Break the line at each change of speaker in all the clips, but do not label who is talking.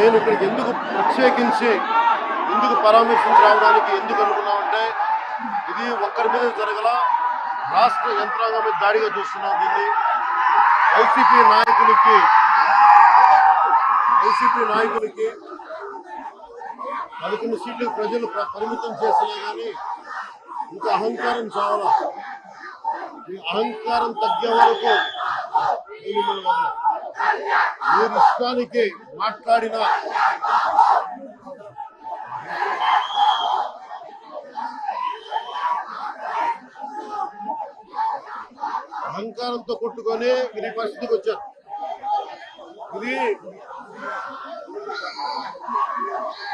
నేను ఇక్కడికి ఎందుకు ప్రత్యేకించి ఎందుకు పరామర్శించి రావడానికి ఎందుకు అనుకున్నామంటే ఇది ఒక్కరి మీద జరగల రాష్ట్ర యంత్రాంగం మీద దాడిగా చూస్తున్నాం దీన్ని. వైసీపీ నాయకులకి వైసీపీ నాయకులకి పదకొండు సీట్లు ప్రజలు పరిమితం చేసినా కానీ ఇంకా అహంకారం చావాలా. ఈ అహంకారం తగ్గే వరకు నేను మిమ్మల్ని మీరు ఇష్టానికి మాట్లాడిన అహంకారంతో కొట్టుకొని మీరు ఈ పరిస్థితికి వచ్చారు. ఇది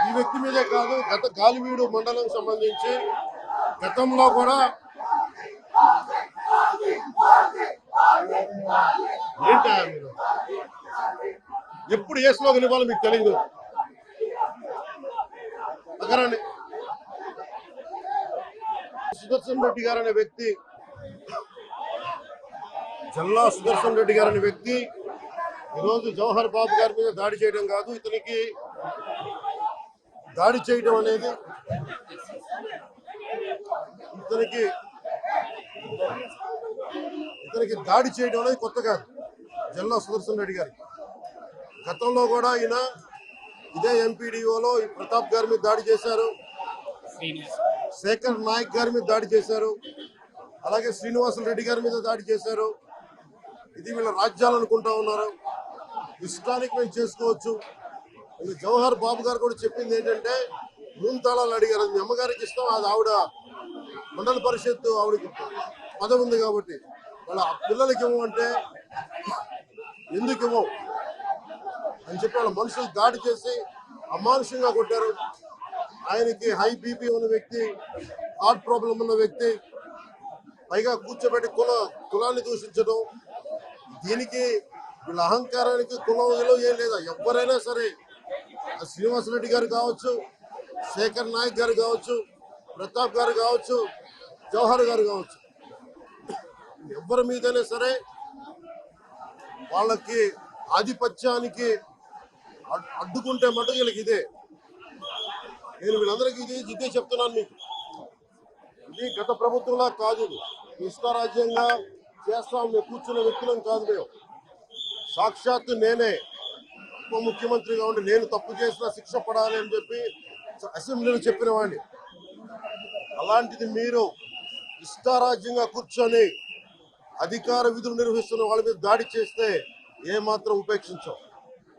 ఈ వ్యక్తి మీదే కాదు గత గాలివీడు మండలం సంబంధించి గతంలో కూడా ఏంటా ఎప్పుడు ఏ స్లోగన్ ఇవ్వాలో మీకు తెలియదు అక్కరండి సుదర్శన్ రెడ్డి గారు అనే వ్యక్తి జల్లా సుదర్శన్ రెడ్డి గారు అనే వ్యక్తి ఈరోజు జవహర్ బాబు గారి మీద దాడి చేయడం కాదు ఇతనికి దాడి చేయడం అనేది ఇతనికి ఇతనికి దాడి చేయడం అనేది కొత్త కాదు జల్లా సుదర్శన్ రెడ్డి గారికి. గతంలో కూడా ఈయన ఇదే ఎంపీడీఓలో ప్రతాప్ గారి మీద దాడి చేశారు. శేఖర్ నాయక్ గారి మీద దాడి చేశారు. అలాగే శ్రీనివాసులు రెడ్డి గారి మీద దాడి చేశారు. ఇది వీళ్ళ రాజ్యాలు అనుకుంటా ఉన్నారు. ఇష్టానికి మేము చేసుకోవచ్చు. జవహర్ బాబు గారు కూడా చెప్పింది ఏంటంటే మూడు తాళాలు అడిగారు. అది మీ అమ్మగారికి ఇష్టం అది ఆవిడ మండల పరిషత్తు ఆవిడకి పదవి ఉంది కాబట్టి. వాళ్ళ పిల్లలకి ఇవ్వమంటే ఎందుకు ఇవ్వవు? అని చెప్పి వాళ్ళ మనుషులు దాడి చేసి అమానుషంగా కొట్టారు. ఆయనకి హై బీపీ ఉన్న వ్యక్తి హార్ట్ ప్రాబ్లం ఉన్న వ్యక్తి పైగా కూర్చోబెట్టి కుల కులాన్ని దూషించడం. దీనికి వీళ్ళ అహంకారానికి కులం విలువ ఏం లేదా? ఎవరైనా సరే శ్రీనివాస రెడ్డి గారు కావచ్చు శేఖర్ నాయక్ గారు కావచ్చు ప్రతాప్ గారు కావచ్చు జవహర్ గారు కావచ్చు. ఎవరి మీదైనా సరే వాళ్ళకి ఆధిపత్యానికి అడ్డుకుంటే మటుకు వీళ్ళకి ఇదే. నేను వీళ్ళందరికీ ఇది ఇదే చెప్తున్నాను మీకు. ఇది గత ప్రభుత్వంలా కాదు ఇష్టారాజ్యంగా చేస్తాం మేము కూర్చున్న వ్యక్తులం కాదు మేము. సాక్షాత్తు నేనే ఉప ముఖ్యమంత్రిగా ఉండి నేను తప్పు చేసిన శిక్ష పడాలి అని చెప్పి అసెంబ్లీలో చెప్పిన వాడిని. అలాంటిది మీరు ఇష్టారాజ్యంగా కూర్చొని అధికార విధులు నిర్వహిస్తున్న వాళ్ళ మీద దాడి చేస్తే ఏ మాత్రం ఉపేక్షించాం.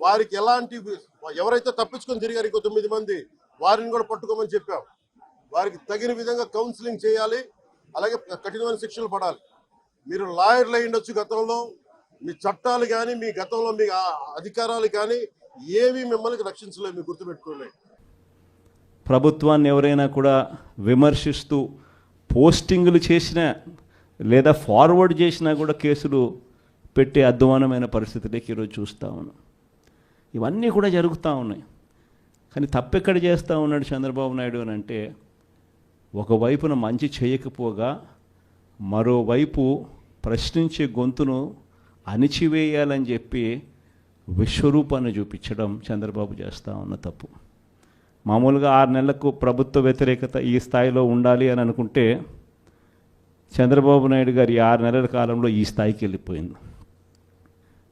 వారికి ఎలాంటి ఎవరైతే తప్పించుకొని తిరిగారు ఇంకో తొమ్మిది మంది వారిని కూడా పట్టుకోమని చెప్పాం. వారికి తగిన విధంగా కౌన్సిలింగ్ చేయాలి అలాగే కఠినమైన శిక్షలు పడాలి. మీరు లాయర్లు అయ్యిండొచ్చు గతంలో మీ చట్టాలు కానీ మీ గతంలో మీ అధికారాలు కానీ ఏవి మిమ్మల్ని రక్షించలేదు మీరు గుర్తుపెట్టుకోలేదు
ప్రభుత్వాన్ని ఎవరైనా కూడా విమర్శిస్తూ పోస్టింగులు చేసినా లేదా ఫార్వర్డ్ చేసినా కూడా కేసులు పెట్టే అధ్వానమైన పరిస్థితులకి ఈరోజు చూస్తా ఉన్నాం. ఇవన్నీ కూడా జరుగుతూ ఉన్నాయి. కానీ తప్పెక్కడ చేస్తూ ఉన్నాడు చంద్రబాబు నాయుడు అని అంటే ఒకవైపున మంచి చేయకపోగా మరోవైపు ప్రశ్నించే గొంతును అణిచివేయాలని చెప్పి విశ్వరూపాన్ని చూపించడం చంద్రబాబు చేస్తూ ఉన్న తప్పు. మామూలుగా ఆరు నెలలకు ప్రభుత్వ వ్యతిరేకత ఈ స్థాయిలో ఉండాలి అని అనుకుంటే చంద్రబాబు నాయుడు గారి ఆరు నెలల కాలంలో ఈ స్థాయికి వెళ్ళిపోయింది.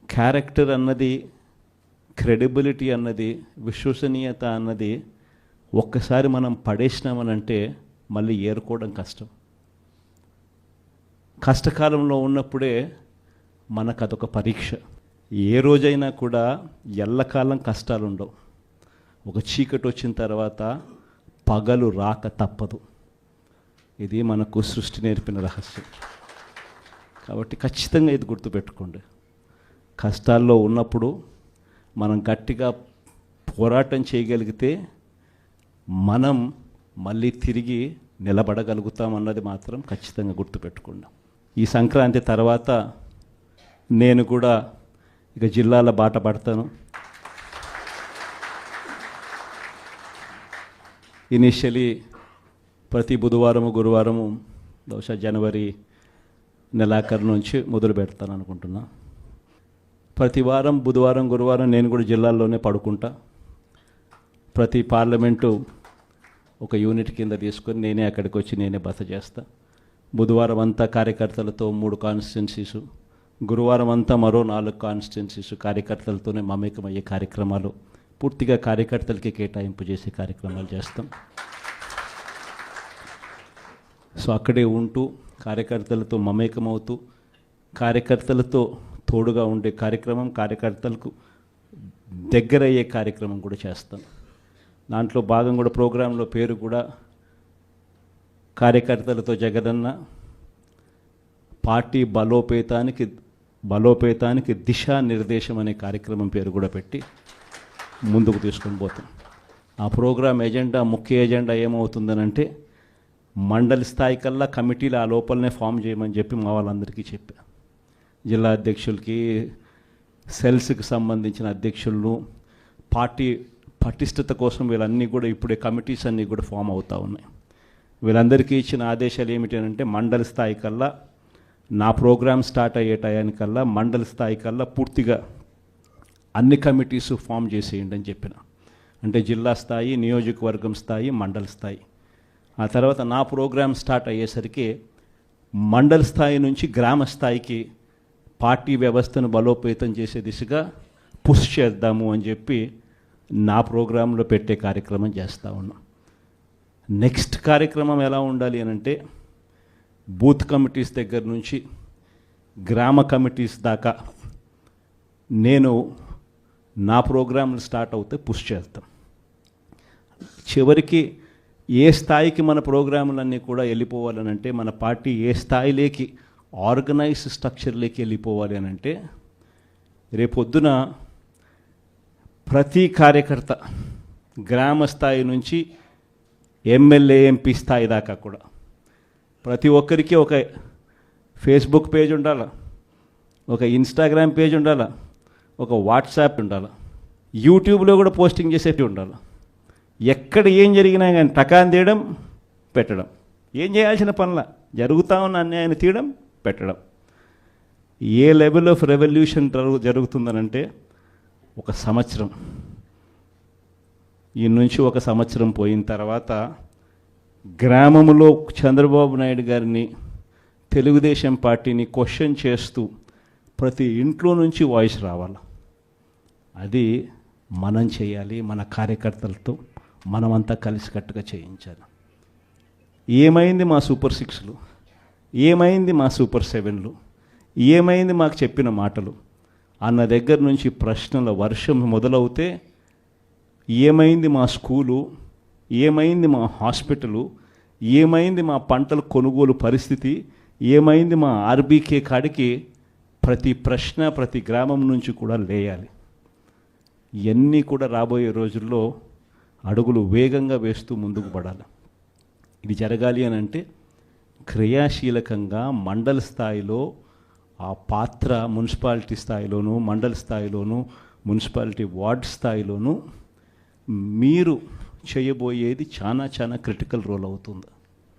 క్యారెక్టర్ అన్నది క్రెడిబిలిటీ అన్నది విశ్వసనీయత అన్నది ఒక్కసారి మనం పడేసినామనంటే మళ్ళీ ఏరుకోవడం కష్టం. కష్టకాలంలో ఉన్నప్పుడే మనకు అదొక పరీక్ష. ఏ రోజైనా కూడా ఎల్లకాలం కష్టాలు ఉండవు ఒక చీకటి వచ్చిన తర్వాత పగలు రాక తప్పదు. ఇది మనకు సృష్టి నేర్పిన రహస్యం. కాబట్టి ఖచ్చితంగా ఇది గుర్తుపెట్టుకోండి. కష్టాల్లో ఉన్నప్పుడు మనం గట్టిగా పోరాటం చేయగలిగితే మనం మళ్ళీ తిరిగి నిలబడగలుగుతామన్నది మాత్రం ఖచ్చితంగా గుర్తుపెట్టుకున్నాం ఈ సంక్రాంతి తర్వాత నేను కూడా ఇక జిల్లాల బాట పడతాను. ఇనిషియలీ ప్రతి బుధవారము గురువారము బహుశా జనవరి నెలాఖరు నుంచి మొదలు పెడతాను అనుకుంటున్నాను ప్రతి వారం బుధవారం గురువారం నేను కూడా జిల్లాల్లోనే పడుకుంటా. ప్రతి పార్లమెంటు ఒక యూనిట్ కింద తీసుకొని నేనే అక్కడికి వచ్చి నేనే బస చేస్తా. బుధవారం అంతా కార్యకర్తలతో మూడు కాన్స్టిట్యున్సీసు గురువారం అంతా మరో నాలుగు కాన్స్టిట్యున్సీసు కార్యకర్తలతోనే మమేకమయ్యే కార్యక్రమాలు పూర్తిగా కార్యకర్తలకి కేటాయింపు చేసే కార్యక్రమాలు చేస్తాం. సో అక్కడే ఉంటూ కార్యకర్తలతో మమేకమవుతూ కార్యకర్తలతో తోడుగా ఉండే కార్యక్రమం కార్యకర్తలకు దగ్గరయ్యే కార్యక్రమం కూడా చేస్తాం. దాంట్లో భాగం కూడా ప్రోగ్రాంలో పేరు కూడా కార్యకర్తలతో జగనన్న పార్టీ బలోపేతానికి బలోపేతానికి దిశానిర్దేశం అనే కార్యక్రమం పేరు కూడా పెట్టి ముందుకు తీసుకొని పోతాం. ఆ ప్రోగ్రాం ఎజెండా ముఖ్య ఎజెండా ఏమవుతుందనంటే మండలి స్థాయి కల్లా కమిటీలు ఆ లోపలనే ఫామ్ చేయమని చెప్పి మా వాళ్ళందరికీ చెప్పాను జిల్లా అధ్యక్షులకి సెల్స్కి సంబంధించిన అధ్యక్షులను పార్టీ పటిష్టత కోసం వీళ్ళన్నీ కూడా ఇప్పుడే కమిటీస్ అన్నీ కూడా ఫామ్ అవుతూ ఉన్నాయి. వీళ్ళందరికీ ఇచ్చిన ఆదేశాలు ఏమిటి అంటే మండలి స్థాయి కల్లా నా ప్రోగ్రామ్ స్టార్ట్ అయ్యే టయానికల్లా మండలి స్థాయి కల్లా పూర్తిగా అన్ని కమిటీస్ ఫామ్ చేసేయండి అని చెప్పిన. అంటే జిల్లా స్థాయి నియోజకవర్గం స్థాయి మండల స్థాయి. ఆ తర్వాత నా ప్రోగ్రామ్ స్టార్ట్ అయ్యేసరికి మండల స్థాయి నుంచి గ్రామ స్థాయికి పార్టీ వ్యవస్థను బలోపేతం చేసే దిశగా పుష్ చేద్దాము అని చెప్పి నా ప్రోగ్రాంలో పెట్టే కార్యక్రమం చేస్తూ ఉన్నాం. నెక్స్ట్ కార్యక్రమం ఎలా ఉండాలి అని అంటే బూత్ కమిటీస్ దగ్గర నుంచి గ్రామ కమిటీస్ దాకా నేను నా ప్రోగ్రాంలు స్టార్ట్ అవుతే పుష్ చేస్తాం. చివరికి ఏ స్థాయికి మన ప్రోగ్రాములన్నీ కూడా వెళ్ళిపోవాలని అంటే మన పార్టీ ఏ స్థాయిలోకి ఆర్గనైజ్ స్ట్రక్చర్లోకి వెళ్ళిపోవాలి అని అంటే రేపొద్దున ప్రతి కార్యకర్త గ్రామ స్థాయి నుంచి ఎమ్మెల్యే ఎంపీ స్థాయి దాకా కూడా ప్రతి ఒక్కరికి ఒక ఫేస్బుక్ పేజ్ ఉండాలా? ఒక ఇన్స్టాగ్రామ్ పేజ్ ఉండాలా? ఒక వాట్సాప్ ఉండాలి? యూట్యూబ్లో కూడా పోస్టింగ్ చేసేవి ఉండాలి? ఎక్కడ ఏం జరిగినా కానీ టకాన్ తీయడం పెట్టడం. ఏం చేయాల్సిన పనుల? జరుగుతా ఉన్న అన్యాయాన్ని తీయడం పెట్టడం. ఏ లెవెల్ ఆఫ్ రెవల్యూషన్ జరుగుతుందనంటే ఒక సంవత్సరం. ఈ నుంచి ఒక సంవత్సరం పోయిన తర్వాత గ్రామంలో చంద్రబాబు నాయుడు గారిని తెలుగుదేశం పార్టీని క్వశ్చన్ చేస్తూ ప్రతి ఇంట్లో నుంచి వాయిస్ రావాలి. అది మనం చేయాలి మన కార్యకర్తలతో మనమంతా కలిసికట్టుగా చేయించాలి. ఏమైంది మా సూపర్ సిక్స్లు ఏమైంది మా సూపర్ సెవెన్లు? ఏమైంది మాకు చెప్పిన మాటలు? అన్న దగ్గర నుంచి ప్రశ్నల వర్షం మొదలవుతే ఏమైంది మా స్కూలు? ఏమైంది మా హాస్పిటలు? ఏమైంది మా పంటల కొనుగోలు పరిస్థితి? ఏమైంది మా ఆర్బీకే కాడికి? ప్రతి ప్రశ్న ప్రతి గ్రామం నుంచి కూడా లేయాలి. ఇవన్నీ కూడా రాబోయే రోజుల్లో అడుగులు వేగంగా వేస్తూ ముందుకు పడాలి. ఇది జరగాలి అని అంటే క్రియాశీలకంగా మండల స్థాయిలో ఆ పాత్ర మున్సిపాలిటీ స్థాయిలోను మండల స్థాయిలోను మున్సిపాలిటీ వార్డ్ స్థాయిలోను మీరు చేయబోయేది చాలా చాలా క్రిటికల్ రోల్ అవుతుంది.